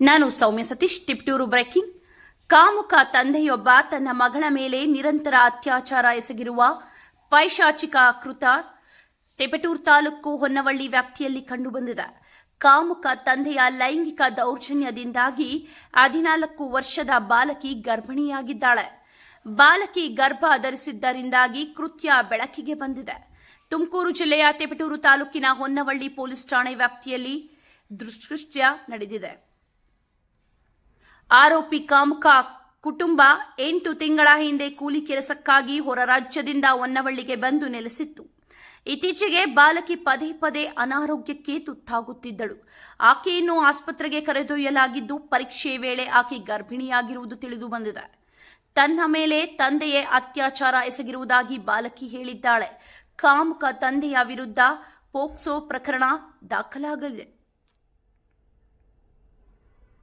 ನಾನು ಸೌಮ್ಯ ಸತೀಶ್, ತಿಪ್ಟೂರು ಬ್ರೇಕಿಂಗ್. ಕಾಮುಕ ತಂದೆಯೊಬ್ಬ ತನ್ನ ಮಗಳ ಮೇಲೆ ನಿರಂತರ ಅತ್ಯಾಚಾರ ಎಸಗಿರುವ ಪೈಶಾಚಿಕ ಕೃತ ತಿಪಟೂರು ತಾಲೂಕು ಹೊನ್ನವಳ್ಳಿ ವ್ಯಾಪ್ತಿಯಲ್ಲಿ ಕಂಡುಬಂದಿದೆ. ಕಾಮುಕ ತಂದೆಯ ಲೈಂಗಿಕ ದೌರ್ಜನ್ಯದಿಂದಾಗಿ ಹದಿನಾಲ್ಕು ವರ್ಷದ ಬಾಲಕಿ ಗರ್ಭಿಣಿಯಾಗಿದ್ದಾಳೆ. ಬಾಲಕಿ ಗರ್ಭ ಧರಿಸಿದ್ದರಿಂದಾಗಿ ಕೃತ್ಯ ಬೆಳಕಿಗೆ ಬಂದಿದೆ. ತುಮಕೂರು ಜಿಲ್ಲೆಯ ತಿಪಟೂರು ತಾಲೂಕಿನ ಹೊನ್ನವಳ್ಳಿ ಪೊಲೀಸ್ ಠಾಣೆ ವ್ಯಾಪ್ತಿಯಲ್ಲಿ ದುಷ್ಕೃತ್ಯ ನಡೆದಿದೆ. ಆರೋಪಿ ಕಾಮುಕ ಕುಟುಂಬ ಎಂಟು ತಿಂಗಳ ಹಿಂದೆ ಕೂಲಿ ಕೆಲಸಕ್ಕಾಗಿ ಹೊರ ರಾಜ್ಯದಿಂದ ಹೊನ್ನವಳ್ಳಿಗೆ ಬಂದು ನೆಲೆಸಿತ್ತು. ಇತ್ತೀಚೆಗೆ ಬಾಲಕಿ ಪದೇ ಪದೇ ಅನಾರೋಗ್ಯಕ್ಕೆ ತುತ್ತಾಗುತ್ತಿದ್ದಳು. ಆಕೆಯನ್ನು ಆಸ್ಪತ್ರೆಗೆ ಕರೆದೊಯ್ಯಲಾಗಿದ್ದು ಪರೀಕ್ಷೆ ವೇಳೆ ಆಕೆ ಗರ್ಭಿಣಿಯಾಗಿರುವುದು ತಿಳಿದು ಬಂದಿದೆ. ತನ್ನ ಮೇಲೆ ತಂದೆಯೇ ಅತ್ಯಾಚಾರ ಎಸಗಿರುವುದಾಗಿ ಬಾಲಕಿ ಹೇಳಿದ್ದಾಳೆ. ಕಾಮುಕ ತಂದೆಯ ವಿರುದ್ಧ ಪೋಕ್ಸೋ ಪ್ರಕರಣ ದಾಖಲಾಗಲಿದೆ.